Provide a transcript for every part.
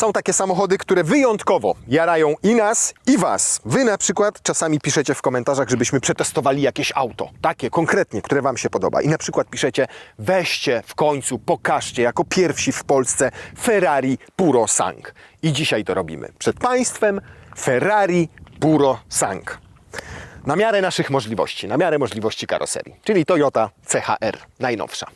Są takie samochody, które wyjątkowo jarają i nas, i was. Wy na przykład czasami piszecie w komentarzach, żebyśmy przetestowali jakieś auto, takie konkretnie, które wam się podoba. I na przykład piszecie, weźcie w końcu, pokażcie jako pierwsi w Polsce Ferrari Puro Sang. I dzisiaj to robimy. Przed państwem Ferrari Puro Sang. Na miarę naszych możliwości, na miarę możliwości karoserii, czyli Toyota CHR, najnowsza.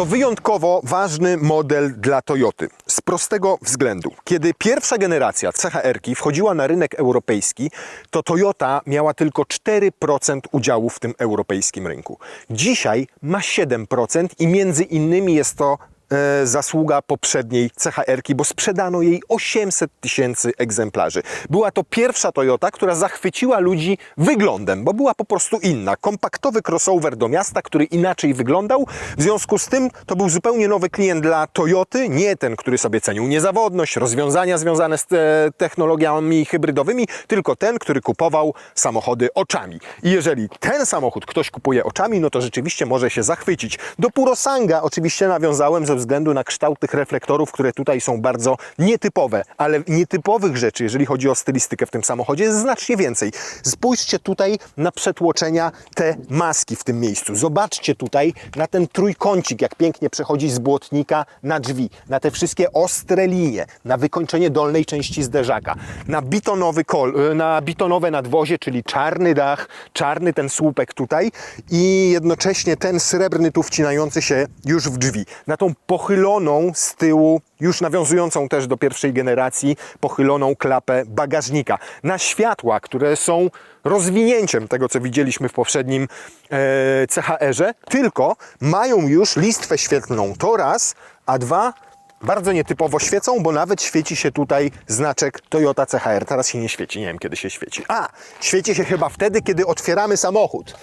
To wyjątkowo ważny model dla Toyoty. Z prostego względu. Kiedy pierwsza generacja CHR-ki wchodziła na rynek europejski, to Toyota miała tylko 4% udziału w tym europejskim rynku. Dzisiaj ma 7% i między innymi jest to e, zasługa poprzedniej CHR-ki, bo sprzedano jej 800 tysięcy egzemplarzy. Była to pierwsza Toyota, która zachwyciła ludzi wyglądem, bo była po prostu inna. Kompaktowy crossover do miasta, który inaczej wyglądał. W związku z tym to był zupełnie nowy klient dla Toyoty, nie ten, który sobie cenił niezawodność, rozwiązania związane z e, technologiami hybrydowymi, tylko ten, który kupował samochody oczami. I jeżeli ten samochód ktoś kupuje oczami, no to rzeczywiście może się zachwycić. Do Purosanga oczywiście nawiązałem ze względu na kształt tych reflektorów, które tutaj są bardzo nietypowe, ale nietypowych rzeczy, jeżeli chodzi o stylistykę w tym samochodzie, jest znacznie więcej. Spójrzcie tutaj na przetłoczenia te maski w tym miejscu. Zobaczcie tutaj na ten trójkącik, jak pięknie przechodzi z błotnika na drzwi, na te wszystkie ostre linie, na wykończenie dolnej części zderzaka, na bitonowy kol, na bitonowe nadwozie, czyli czarny dach, czarny ten słupek tutaj i jednocześnie ten srebrny tu wcinający się już w drzwi. Na tą pochyloną z tyłu, już nawiązującą też do pierwszej generacji, pochyloną klapę bagażnika. Na światła, które są rozwinięciem tego, co widzieliśmy w poprzednim e, CHR-ze, tylko mają już listwę świetlną. To raz, a dwa, bardzo nietypowo świecą, bo nawet świeci się tutaj znaczek Toyota CHR. Teraz się nie świeci, nie wiem kiedy się świeci. A, świeci się chyba wtedy, kiedy otwieramy samochód.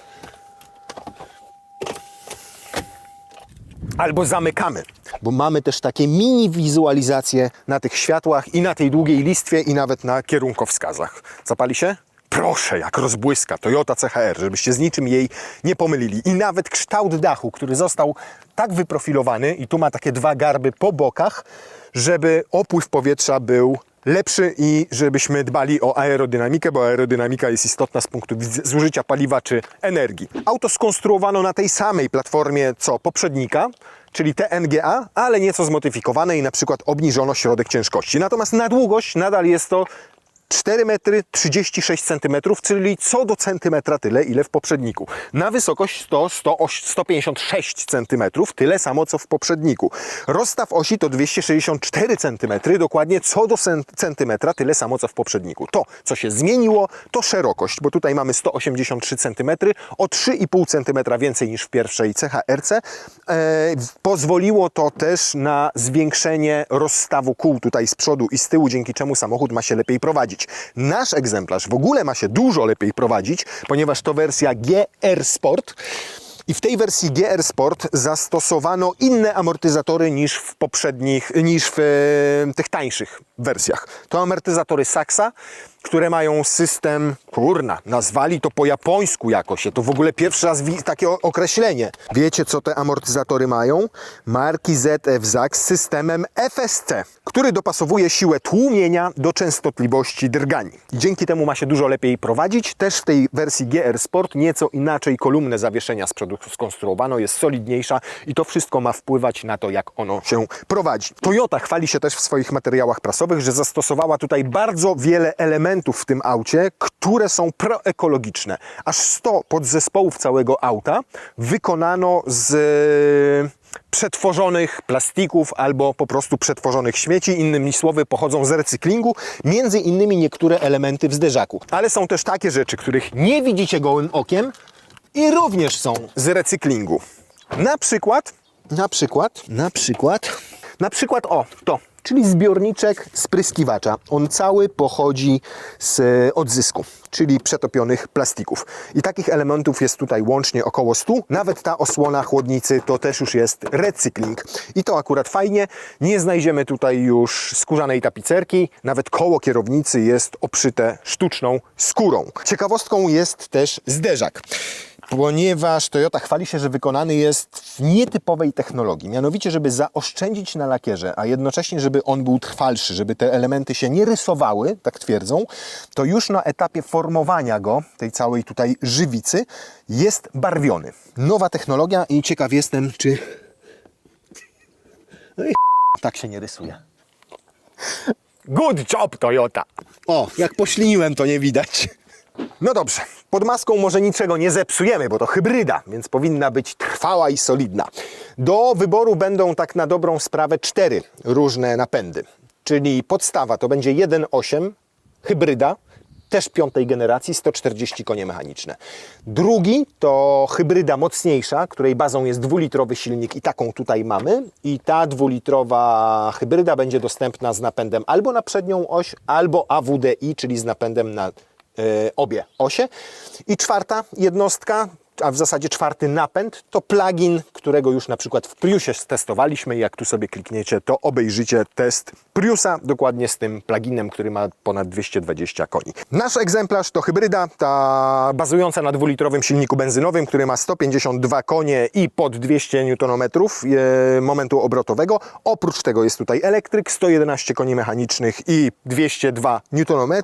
Albo zamykamy, bo mamy też takie mini wizualizacje na tych światłach i na tej długiej listwie i nawet na kierunkowskazach. Zapali się? Proszę, jak rozbłyska Toyota CHR, żebyście z niczym jej nie pomylili. I nawet kształt dachu, który został tak wyprofilowany i tu ma takie dwa garby po bokach, żeby opływ powietrza był lepszy i żebyśmy dbali o aerodynamikę, bo aerodynamika jest istotna z punktu widzenia zużycia paliwa czy energii. Auto skonstruowano na tej samej platformie co poprzednika, czyli TNGA, ale nieco zmodyfikowane i na przykład obniżono środek ciężkości. Natomiast na długość nadal jest to 4 metry 36 centymetrów, czyli co do centymetra tyle, ile w poprzedniku. Na wysokość 100, 100 156 centymetrów, tyle samo co w poprzedniku. Rozstaw osi to 264 centymetry, dokładnie co do cen- centymetra, tyle samo co w poprzedniku. To, co się zmieniło, to szerokość, bo tutaj mamy 183 centymetry, o 3,5 centymetra więcej niż w pierwszej CHRC. E, pozwoliło to też na zwiększenie rozstawu kół tutaj z przodu i z tyłu, dzięki czemu samochód ma się lepiej prowadzić. Nasz egzemplarz w ogóle ma się dużo lepiej prowadzić, ponieważ to wersja GR Sport. I w tej wersji GR Sport zastosowano inne amortyzatory niż w poprzednich, niż w e, tych tańszych wersjach. To amortyzatory Saxa, które mają system, kurna, nazwali to po japońsku jakoś. To w ogóle pierwszy raz takie określenie. Wiecie, co te amortyzatory mają? Marki ZF ZAK z systemem FSC, który dopasowuje siłę tłumienia do częstotliwości drgań. I dzięki temu ma się dużo lepiej prowadzić. Też w tej wersji GR Sport nieco inaczej kolumnę zawieszenia z skonstruowano, jest solidniejsza i to wszystko ma wpływać na to, jak ono się prowadzi. Toyota chwali się też w swoich materiałach prasowych, że zastosowała tutaj bardzo wiele elementów w tym aucie, które są proekologiczne. Aż 100 podzespołów całego auta wykonano z e, przetworzonych plastików albo po prostu przetworzonych śmieci. Innymi słowy, pochodzą z recyklingu, między innymi niektóre elementy w zderzaku. Ale są też takie rzeczy, których nie widzicie gołym okiem i również są z recyklingu. Na przykład, na przykład, na przykład, na przykład o, to, czyli zbiorniczek spryskiwacza. On cały pochodzi z e, odzysku, czyli przetopionych plastików. I takich elementów jest tutaj łącznie około 100. Nawet ta osłona chłodnicy to też już jest recykling. I to akurat fajnie. Nie znajdziemy tutaj już skórzanej tapicerki. Nawet koło kierownicy jest obszyte sztuczną skórą. Ciekawostką jest też zderzak. Ponieważ Toyota chwali się, że wykonany jest w nietypowej technologii. Mianowicie, żeby zaoszczędzić na lakierze, a jednocześnie, żeby on był trwalszy, żeby te elementy się nie rysowały, tak twierdzą, to już na etapie formowania go, tej całej tutaj żywicy, jest barwiony. Nowa technologia i ciekaw jestem, czy... No i tak się nie rysuje. Good job, Toyota! O, jak pośliniłem, to nie widać. No dobrze, pod maską może niczego nie zepsujemy, bo to hybryda, więc powinna być trwała i solidna. Do wyboru będą tak na dobrą sprawę cztery różne napędy. Czyli podstawa to będzie 1.8 hybryda, też piątej generacji, 140 konie mechaniczne. Drugi to hybryda mocniejsza, której bazą jest dwulitrowy silnik i taką tutaj mamy. I ta dwulitrowa hybryda będzie dostępna z napędem albo na przednią oś, albo AWDI, czyli z napędem na obie osie. I czwarta jednostka, a w zasadzie czwarty napęd, to plugin, którego już na przykład w Priusie testowaliśmy. Jak tu sobie klikniecie, to obejrzycie test Priusa, dokładnie z tym pluginem, który ma ponad 220 koni. Nasz egzemplarz to hybryda, ta bazująca na dwulitrowym silniku benzynowym, który ma 152 konie i pod 200 Nm e, momentu obrotowego. Oprócz tego jest tutaj elektryk, 111 koni mechanicznych i 202 Nm.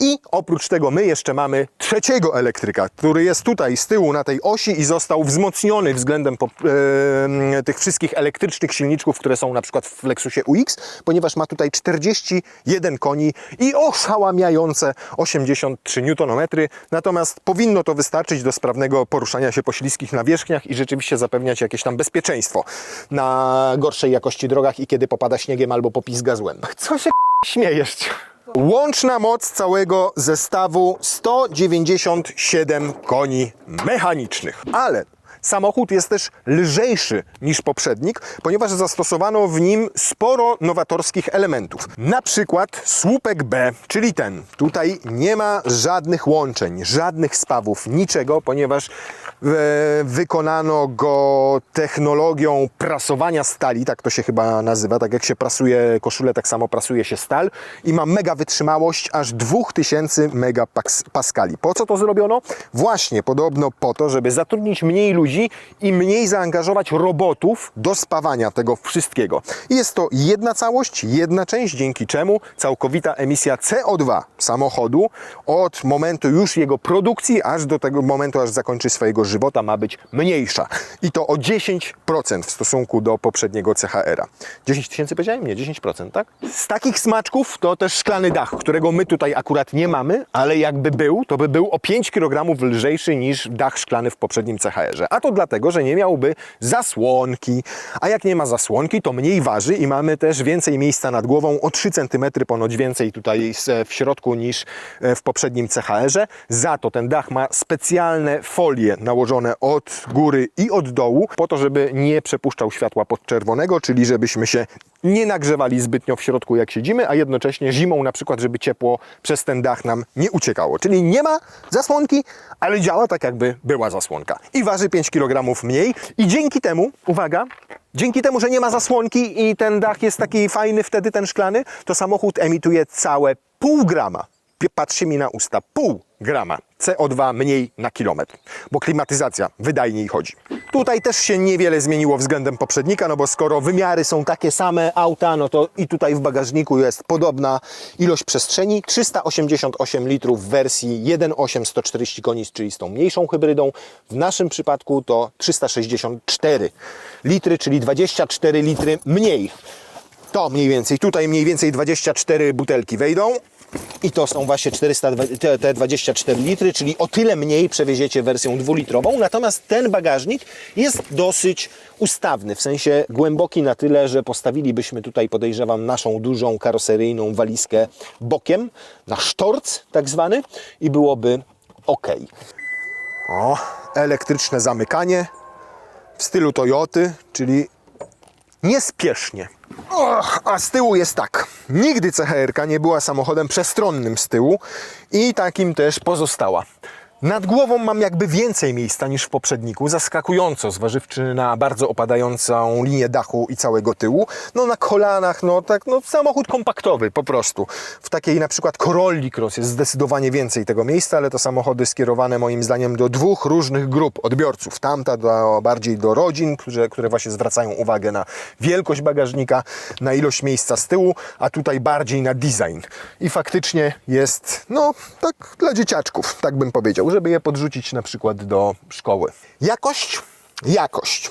I oprócz tego my jeszcze mamy trzeciego elektryka, który jest tutaj z tyłu na tej osi i został wzmocniony względem po, e, tych wszystkich elektrycznych silniczków, które są na przykład w Lexusie UX, ponieważ ma tutaj 41 koni i oszałamiające 83 Nm. Natomiast powinno to wystarczyć do sprawnego poruszania się po śliskich nawierzchniach i rzeczywiście zapewniać jakieś tam bezpieczeństwo na gorszej jakości drogach i kiedy popada śniegiem albo popizga złem. Co się śmiejesz? Łączna moc całego zestawu 197 koni mechanicznych. Ale samochód jest też lżejszy niż poprzednik, ponieważ zastosowano w nim sporo nowatorskich elementów. Na przykład słupek B, czyli ten. Tutaj nie ma żadnych łączeń, żadnych spawów, niczego, ponieważ wykonano go technologią prasowania stali, tak to się chyba nazywa, tak jak się prasuje koszulę, tak samo prasuje się stal i ma mega wytrzymałość aż 2000 megapaskali. Po co to zrobiono? Właśnie podobno po to, żeby zatrudnić mniej ludzi i mniej zaangażować robotów do spawania tego wszystkiego. Jest to jedna całość, jedna część, dzięki czemu całkowita emisja CO2 samochodu od momentu już jego produkcji, aż do tego momentu, aż zakończy swojego żywota, ma być mniejsza. I to o 10% w stosunku do poprzedniego CHR-a. 10 tysięcy powiedziałem? Nie, 10%, tak? Z takich smaczków to też szklany dach, którego my tutaj akurat nie mamy, ale jakby był, to by był o 5 kg lżejszy niż dach szklany w poprzednim CHR-ze. A to dlatego, że nie miałby zasłonki. A jak nie ma zasłonki, to mniej waży i mamy też więcej miejsca nad głową, o 3 cm ponoć więcej tutaj w środku niż e, w poprzednim CHR-ze. Za to ten dach ma specjalne folie nałożone od góry i od dołu, po to, żeby nie przepuszczał światła podczerwonego, czyli żebyśmy się nie nagrzewali zbytnio w środku jak siedzimy, a jednocześnie zimą na przykład, żeby ciepło przez ten dach nam nie uciekało. Czyli nie ma zasłonki, ale działa tak jakby była zasłonka. I waży 5 kg mniej i dzięki temu, uwaga, dzięki temu, że nie ma zasłonki i ten dach jest taki fajny wtedy ten szklany, to samochód emituje całe pół grama patrzcie mi na usta, pół grama CO2 mniej na kilometr, bo klimatyzacja wydajniej chodzi. Tutaj też się niewiele zmieniło względem poprzednika, no bo skoro wymiary są takie same auta, no to i tutaj w bagażniku jest podobna ilość przestrzeni, 388 litrów w wersji 1.8 140 koni, czyli z tą mniejszą hybrydą. W naszym przypadku to 364 litry, czyli 24 litry mniej. To mniej więcej, tutaj mniej więcej 24 butelki wejdą. I to są właśnie 400, te, te 24 litry, czyli o tyle mniej przewieziecie wersją dwulitrową. Natomiast ten bagażnik jest dosyć ustawny, w sensie głęboki na tyle, że postawilibyśmy tutaj, podejrzewam, naszą dużą karoseryjną walizkę bokiem, na sztorc tak zwany i byłoby ok. O, elektryczne zamykanie w stylu Toyoty, czyli niespiesznie. Och, a z tyłu jest tak. Nigdy CHR nie była samochodem przestronnym z tyłu i takim też pozostała. Nad głową mam jakby więcej miejsca niż w poprzedniku, zaskakująco, zważywszy na bardzo opadającą linię dachu i całego tyłu. No na kolanach, no tak, no samochód kompaktowy po prostu. W takiej na przykład Corolli Cross jest zdecydowanie więcej tego miejsca, ale to samochody skierowane moim zdaniem do dwóch różnych grup odbiorców. Tamta do, bardziej do rodzin, które, które właśnie zwracają uwagę na wielkość bagażnika, na ilość miejsca z tyłu, a tutaj bardziej na design. I faktycznie jest, no tak dla dzieciaczków, tak bym powiedział, żeby je podrzucić na przykład do szkoły. Jakość? Jakość.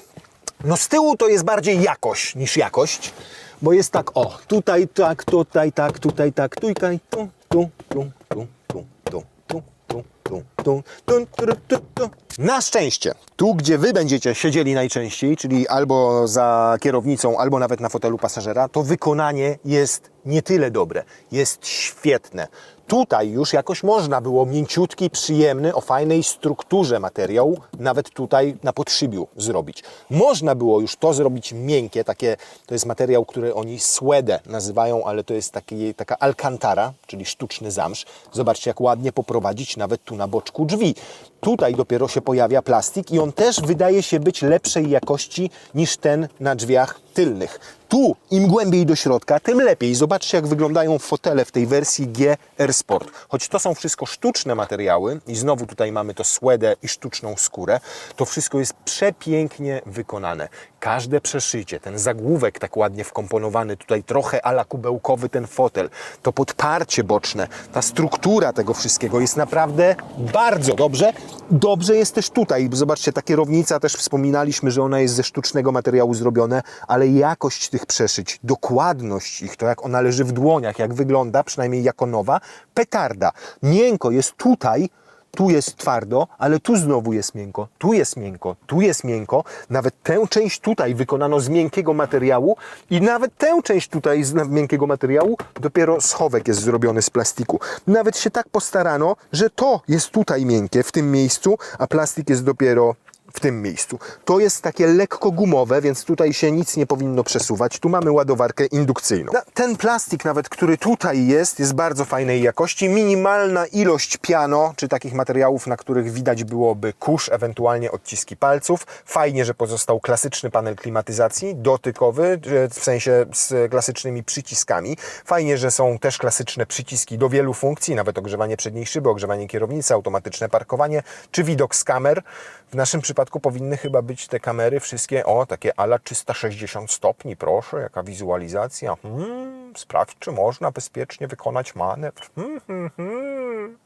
No z tyłu to jest bardziej jakość niż jakość, bo jest tak, o, tutaj tak, tutaj tak, tutaj tak, tutaj, tu, tu, tu, tu, tu, tu, tu, tu, tu, tu, tu, tu, tu. Na szczęście, tu gdzie Wy będziecie siedzieli najczęściej, czyli albo za kierownicą, albo nawet na fotelu pasażera, to wykonanie jest nie tyle dobre, jest świetne. Tutaj już jakoś można było mięciutki, przyjemny, o fajnej strukturze materiał, nawet tutaj na podszybiu zrobić. Można było już to zrobić miękkie, takie, to jest materiał, który oni swedę nazywają, ale to jest taki, taka alcantara, czyli sztuczny zamsz. Zobaczcie, jak ładnie poprowadzić nawet tu na boczku drzwi. Tutaj dopiero się pojawia plastik i on też wydaje się być lepszej jakości niż ten na drzwiach tylnych. Tu im głębiej do środka, tym lepiej. Zobaczcie, jak wyglądają fotele w tej wersji GR Sport. Choć to są wszystko sztuczne materiały i znowu tutaj mamy to swedę i sztuczną skórę, to wszystko jest przepięknie wykonane. Każde przeszycie, ten zagłówek tak ładnie wkomponowany, tutaj trochę ala kubełkowy ten fotel, to podparcie boczne, ta struktura tego wszystkiego jest naprawdę bardzo dobrze. Dobrze jest też tutaj. Zobaczcie, ta kierownica też wspominaliśmy, że ona jest ze sztucznego materiału zrobione, ale jakość tych przeszyć, dokładność ich, to jak ona leży w dłoniach, jak wygląda, przynajmniej jako nowa, petarda. Miękko jest tutaj, tu jest twardo, ale tu znowu jest miękko, tu jest miękko, tu jest miękko. Nawet tę część tutaj wykonano z miękkiego materiału i nawet tę część tutaj z miękkiego materiału dopiero schowek jest zrobiony z plastiku. Nawet się tak postarano, że to jest tutaj miękkie w tym miejscu, a plastik jest dopiero w tym miejscu. To jest takie lekko gumowe, więc tutaj się nic nie powinno przesuwać. Tu mamy ładowarkę indukcyjną. Ten plastik nawet, który tutaj jest, jest bardzo fajnej jakości. Minimalna ilość piano, czy takich materiałów, na których widać byłoby kurz, ewentualnie odciski palców. Fajnie, że pozostał klasyczny panel klimatyzacji, dotykowy, w sensie z klasycznymi przyciskami. Fajnie, że są też klasyczne przyciski do wielu funkcji, nawet ogrzewanie przedniej szyby, ogrzewanie kierownicy, automatyczne parkowanie, czy widok z kamer. W naszym przypadku powinny chyba być te kamery wszystkie, o, takie ala 360 stopni, proszę, jaka wizualizacja. Hmm, sprawdź, czy można bezpiecznie wykonać manewr. Hmm, hmm, hmm.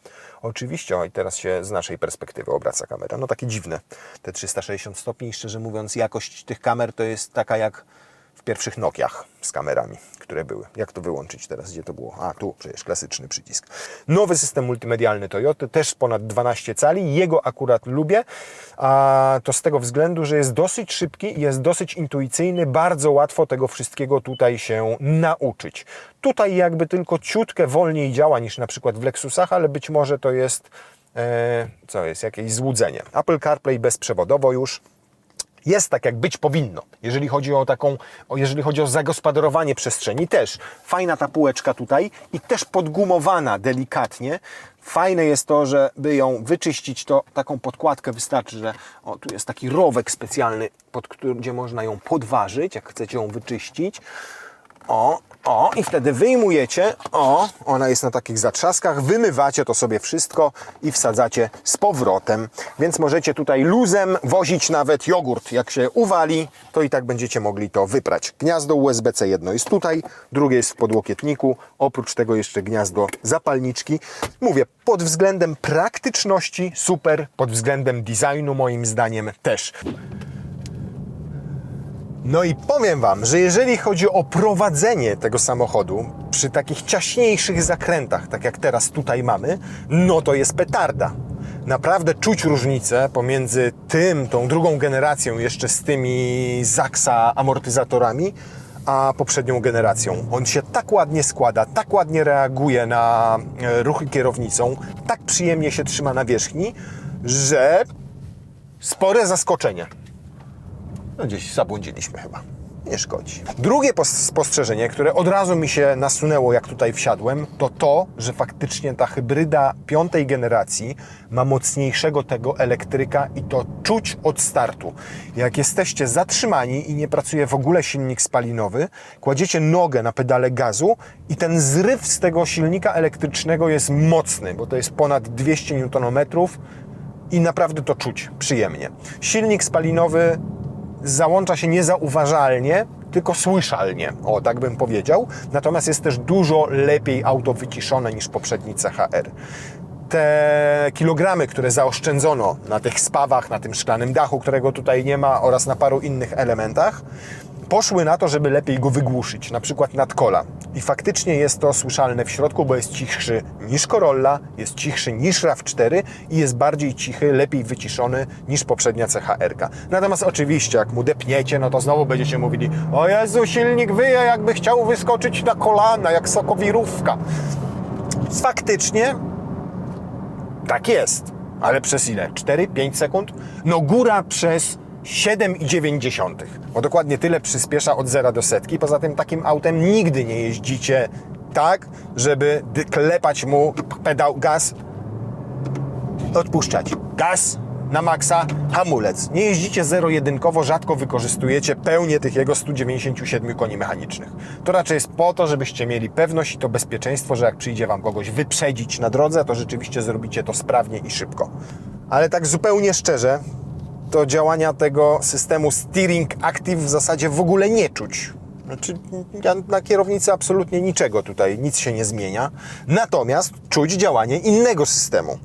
Oczywiście, o i teraz się z naszej perspektywy obraca kamera. No takie dziwne, te 360 stopni. Szczerze mówiąc, jakość tych kamer to jest taka jak w pierwszych Nokiach z kamerami, które były. Jak to wyłączyć teraz? Gdzie to było? A, tu przecież klasyczny przycisk. Nowy system multimedialny Toyota, też ponad 12 cali. Jego akurat lubię, a to z tego względu, że jest dosyć szybki, jest dosyć intuicyjny, bardzo łatwo tego wszystkiego tutaj się nauczyć. Tutaj jakby tylko ciutkę wolniej działa niż na przykład w Lexusach, ale być może to jest, e, co jest, jakieś złudzenie. Apple CarPlay bezprzewodowo już, jest tak, jak być powinno. Jeżeli chodzi o taką, jeżeli chodzi o zagospodarowanie przestrzeni, też fajna ta półeczka tutaj i też podgumowana delikatnie. Fajne jest to, że by ją wyczyścić, to taką podkładkę wystarczy, że o, tu jest taki rowek specjalny, pod gdzie można ją podważyć, jak chcecie ją wyczyścić. O, o, i wtedy wyjmujecie, o, ona jest na takich zatrzaskach, wymywacie to sobie wszystko i wsadzacie z powrotem. Więc możecie tutaj luzem wozić nawet jogurt. Jak się uwali, to i tak będziecie mogli to wyprać. Gniazdo USB-C jedno jest tutaj, drugie jest w podłokietniku. Oprócz tego jeszcze gniazdo zapalniczki. Mówię, pod względem praktyczności super, pod względem designu moim zdaniem też. No i powiem Wam, że jeżeli chodzi o prowadzenie tego samochodu przy takich ciaśniejszych zakrętach, tak jak teraz tutaj mamy, no to jest petarda. Naprawdę czuć różnicę pomiędzy tym, tą drugą generacją, jeszcze z tymi Zaxa amortyzatorami, a poprzednią generacją. On się tak ładnie składa, tak ładnie reaguje na e, ruchy kierownicą, tak przyjemnie się trzyma na wierzchni, że spore zaskoczenie. No gdzieś zabłądziliśmy chyba. nie szkodzi. Drugie pos- spostrzeżenie, które od razu mi się nasunęło, jak tutaj wsiadłem, to to, że faktycznie ta hybryda piątej generacji ma mocniejszego tego elektryka i to czuć od startu. Jak jesteście zatrzymani i nie pracuje w ogóle silnik spalinowy, kładziecie nogę na pedale gazu i ten zryw z tego silnika elektrycznego jest mocny, bo to jest ponad 200 Nm i naprawdę to czuć przyjemnie. Silnik spalinowy załącza się niezauważalnie, tylko słyszalnie, o tak bym powiedział. Natomiast jest też dużo lepiej auto wyciszone niż poprzedni CHR. Te kilogramy, które zaoszczędzono na tych spawach, na tym szklanym dachu, którego tutaj nie ma oraz na paru innych elementach, poszły na to, żeby lepiej go wygłuszyć, na przykład nad kola. I faktycznie jest to słyszalne w środku, bo jest cichszy niż Corolla, jest cichszy niż RAV4 i jest bardziej cichy, lepiej wyciszony niż poprzednia CHR-ka. Natomiast oczywiście, jak mu depniecie, no to znowu będziecie mówili o Jezu, silnik wyje, jakby chciał wyskoczyć na kolana, jak sokowirówka. Faktycznie tak jest. Ale przez ile? 4-5 sekund? No góra przez 7,9. Bo dokładnie tyle przyspiesza od zera do setki. Poza tym takim autem nigdy nie jeździcie tak, żeby klepać mu pedał gaz, odpuszczać. Gaz na maksa, hamulec. Nie jeździcie zero-jedynkowo, rzadko wykorzystujecie pełnię tych jego 197 koni mechanicznych. To raczej jest po to, żebyście mieli pewność i to bezpieczeństwo, że jak przyjdzie Wam kogoś wyprzedzić na drodze, to rzeczywiście zrobicie to sprawnie i szybko. Ale tak zupełnie szczerze, to działania tego systemu Steering Active w zasadzie w ogóle nie czuć. Znaczy, ja na kierownicy absolutnie niczego tutaj, nic się nie zmienia. Natomiast czuć działanie innego systemu,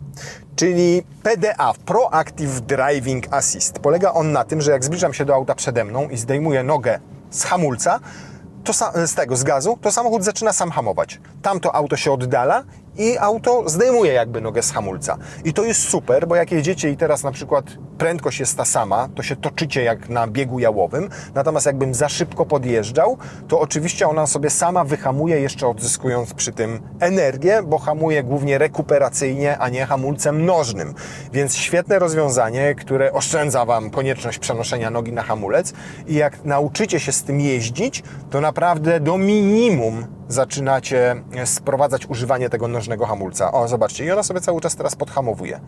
czyli PDA, Proactive Driving Assist. Polega on na tym, że jak zbliżam się do auta przede mną i zdejmuję nogę z hamulca, to z tego, z gazu, to samochód zaczyna sam hamować. Tamto auto się oddala i auto zdejmuje jakby nogę z hamulca. I to jest super, bo jak jedziecie i teraz na przykład prędkość jest ta sama, to się toczycie jak na biegu jałowym, natomiast jakbym za szybko podjeżdżał, to oczywiście ona sobie sama wyhamuje, jeszcze odzyskując przy tym energię, bo hamuje głównie rekuperacyjnie, a nie hamulcem nożnym. Więc świetne rozwiązanie, które oszczędza Wam konieczność przenoszenia nogi na hamulec i jak nauczycie się z tym jeździć, to naprawdę do minimum zaczynacie sprowadzać używanie tego nożnego hamulca. O, zobaczcie, i ona sobie cały czas teraz podhamowuje.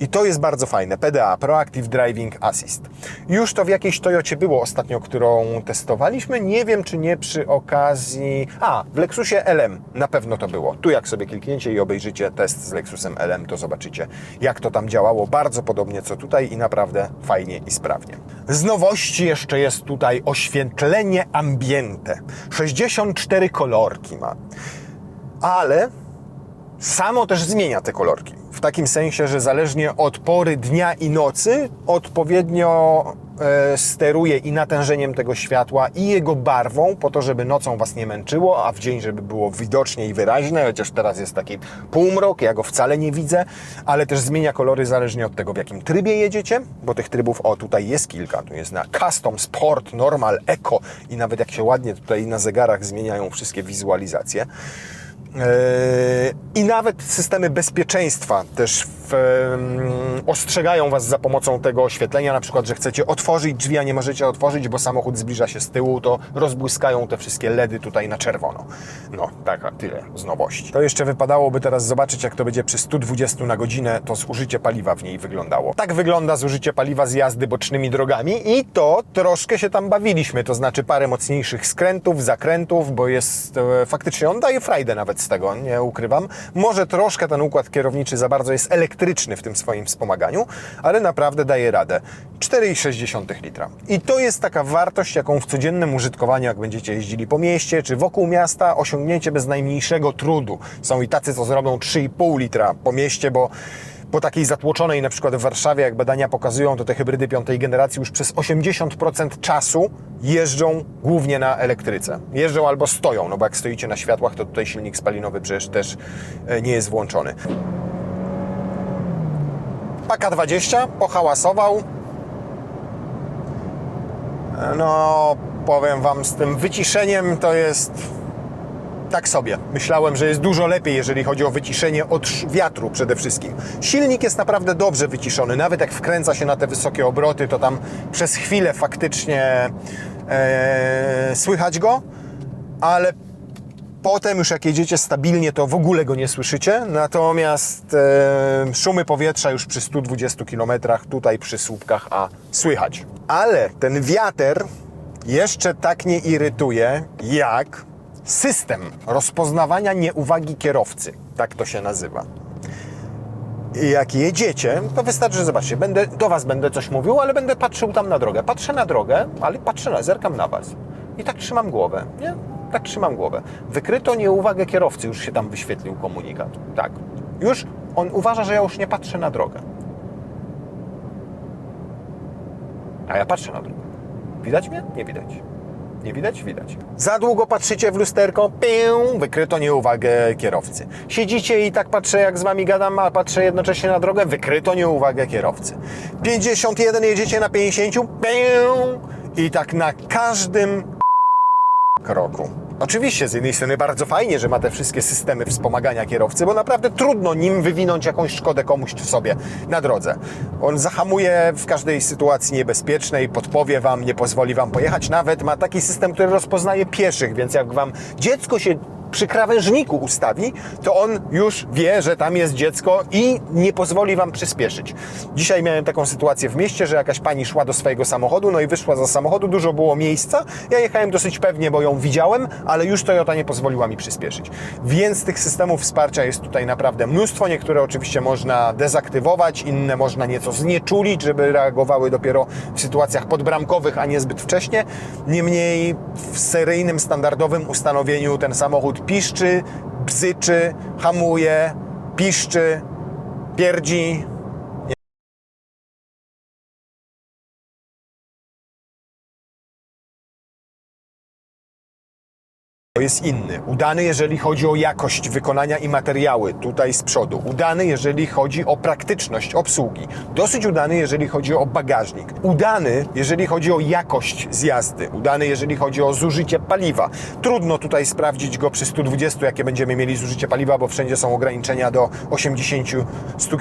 I to jest bardzo fajne. PDA, Proactive Driving Assist. Już to w jakiejś Toyocie było ostatnio, którą testowaliśmy. Nie wiem, czy nie przy okazji... A, w Lexusie LM na pewno to było. Tu jak sobie klikniecie i obejrzycie test z Lexusem LM, to zobaczycie, jak to tam działało. Bardzo podobnie co tutaj i naprawdę fajnie i sprawnie. Z nowości jeszcze jest tutaj oświetlenie ambiente. 64 kolorki ma. Ale samo też zmienia te kolorki. W takim sensie, że zależnie od pory dnia i nocy odpowiednio e, steruje i natężeniem tego światła i jego barwą, po to, żeby nocą Was nie męczyło, a w dzień, żeby było widocznie i wyraźne, chociaż teraz jest taki półmrok, ja go wcale nie widzę, ale też zmienia kolory zależnie od tego, w jakim trybie jedziecie, bo tych trybów, o tutaj jest kilka, tu jest na Custom, Sport, Normal, Eco i nawet jak się ładnie tutaj na zegarach zmieniają wszystkie wizualizacje. Yy, I nawet systemy bezpieczeństwa też w, ostrzegają Was za pomocą tego oświetlenia, na przykład, że chcecie otworzyć drzwi, a nie możecie otworzyć, bo samochód zbliża się z tyłu, to rozbłyskają te wszystkie LEDy tutaj na czerwono. No, taka tyle z nowości. To jeszcze wypadałoby teraz zobaczyć, jak to będzie przy 120 na godzinę to zużycie paliwa w niej wyglądało. Tak wygląda zużycie paliwa z jazdy bocznymi drogami i to troszkę się tam bawiliśmy, to znaczy parę mocniejszych skrętów, zakrętów, bo jest e, faktycznie, on daje frajdę nawet z tego, nie ukrywam. Może troszkę ten układ kierowniczy za bardzo jest elektryczny w tym swoim wspomaganiu, ale naprawdę daje radę. 4,6 litra. I to jest taka wartość, jaką w codziennym użytkowaniu, jak będziecie jeździli po mieście czy wokół miasta, osiągnięcie bez najmniejszego trudu. Są i tacy, co zrobią 3,5 litra po mieście, bo po takiej zatłoczonej, na przykład w Warszawie, jak badania pokazują, to te hybrydy piątej generacji już przez 80% czasu jeżdżą głównie na elektryce. Jeżdżą albo stoją, no bo jak stoicie na światłach, to tutaj silnik spalinowy przecież też e, nie jest włączony. Paka 20 pohałasował. No, powiem Wam, z tym wyciszeniem to jest tak sobie. Myślałem, że jest dużo lepiej, jeżeli chodzi o wyciszenie od wiatru przede wszystkim. Silnik jest naprawdę dobrze wyciszony. Nawet jak wkręca się na te wysokie obroty, to tam przez chwilę faktycznie e, słychać go, ale Potem już jak jedziecie stabilnie, to w ogóle go nie słyszycie, natomiast e, szumy powietrza już przy 120 km tutaj przy słupkach A słychać. Ale ten wiater jeszcze tak nie irytuje jak system rozpoznawania nieuwagi kierowcy. Tak to się nazywa. I jak jedziecie, to wystarczy, że zobaczcie, będę, do Was będę coś mówił, ale będę patrzył tam na drogę. Patrzę na drogę, ale patrzę, zerkam na Was. I tak trzymam głowę, nie? Tak trzymam głowę. Wykryto nieuwagę kierowcy, już się tam wyświetlił komunikat. Tak. Już on uważa, że ja już nie patrzę na drogę. A ja patrzę na drogę. Widać mnie? Nie widać. Nie widać? Widać. Za długo patrzycie w lusterko, pię, wykryto nieuwagę kierowcy. Siedzicie i tak patrzę, jak z wami gadam, a patrzę jednocześnie na drogę, wykryto nieuwagę kierowcy. 51 jedziecie na 50, pię, i tak na każdym kroku. Oczywiście, z jednej strony bardzo fajnie, że ma te wszystkie systemy wspomagania kierowcy, bo naprawdę trudno nim wywinąć jakąś szkodę komuś w sobie na drodze. On zahamuje w każdej sytuacji niebezpiecznej, podpowie wam, nie pozwoli wam pojechać. Nawet ma taki system, który rozpoznaje pieszych, więc jak wam dziecko się przy krawężniku ustawi, to on już wie, że tam jest dziecko i nie pozwoli wam przyspieszyć. Dzisiaj miałem taką sytuację w mieście, że jakaś pani szła do swojego samochodu, no i wyszła za samochodu, dużo było miejsca. Ja jechałem dosyć pewnie, bo ją widziałem, ale już Toyota nie pozwoliła mi przyspieszyć. Więc tych systemów wsparcia jest tutaj naprawdę mnóstwo. Niektóre oczywiście można dezaktywować, inne można nieco znieczulić, żeby reagowały dopiero w sytuacjach podbramkowych, a nie zbyt wcześnie. Niemniej w seryjnym, standardowym ustanowieniu ten samochód piszczy, bzyczy, hamuje, piszczy, pierdzi, jest inny. Udany, jeżeli chodzi o jakość wykonania i materiały, tutaj z przodu. Udany, jeżeli chodzi o praktyczność obsługi. Dosyć udany, jeżeli chodzi o bagażnik. Udany, jeżeli chodzi o jakość zjazdy. Udany, jeżeli chodzi o zużycie paliwa. Trudno tutaj sprawdzić go przy 120, jakie będziemy mieli zużycie paliwa, bo wszędzie są ograniczenia do 80-100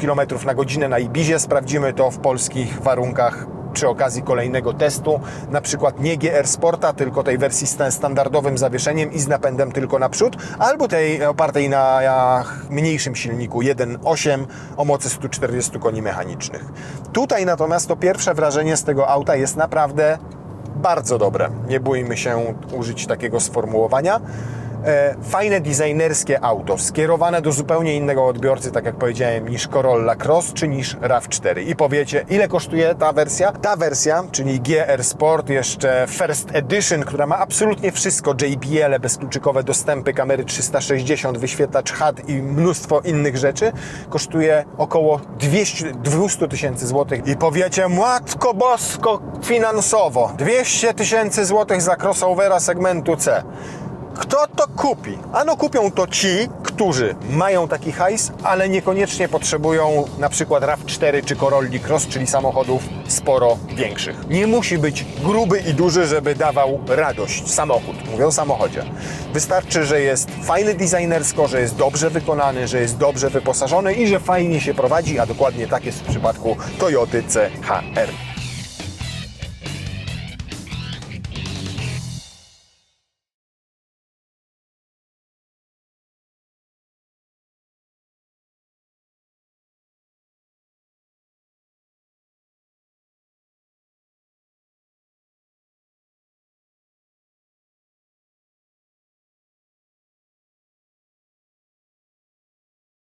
km na godzinę na Ibizie. Sprawdzimy to w polskich warunkach przy okazji kolejnego testu, na przykład nie GR Sporta, tylko tej wersji z standardowym zawieszeniem i z napędem tylko naprzód, albo tej opartej na mniejszym silniku 1.8 o mocy 140 koni mechanicznych. Tutaj natomiast to pierwsze wrażenie z tego auta jest naprawdę bardzo dobre. Nie bójmy się użyć takiego sformułowania. E, fajne designerskie auto, skierowane do zupełnie innego odbiorcy, tak jak powiedziałem, niż Corolla Cross czy niż RAV4. I powiecie, ile kosztuje ta wersja? Ta wersja, czyli GR Sport, jeszcze First Edition, która ma absolutnie wszystko, JBL, bezkluczykowe dostępy, kamery 360, wyświetlacz HUD i mnóstwo innych rzeczy, kosztuje około 200 200 tysięcy złotych. I powiecie, matko bosko, finansowo, 200 tysięcy złotych za crossovera segmentu C. Kto to kupi? Ano kupią to ci, którzy mają taki hajs, ale niekoniecznie potrzebują na przykład RAV4 czy Corolli Cross, czyli samochodów sporo większych. Nie musi być gruby i duży, żeby dawał radość samochód. Mówię o samochodzie. Wystarczy, że jest fajny designersko, że jest dobrze wykonany, że jest dobrze wyposażony i że fajnie się prowadzi, a dokładnie tak jest w przypadku Toyoty CHR.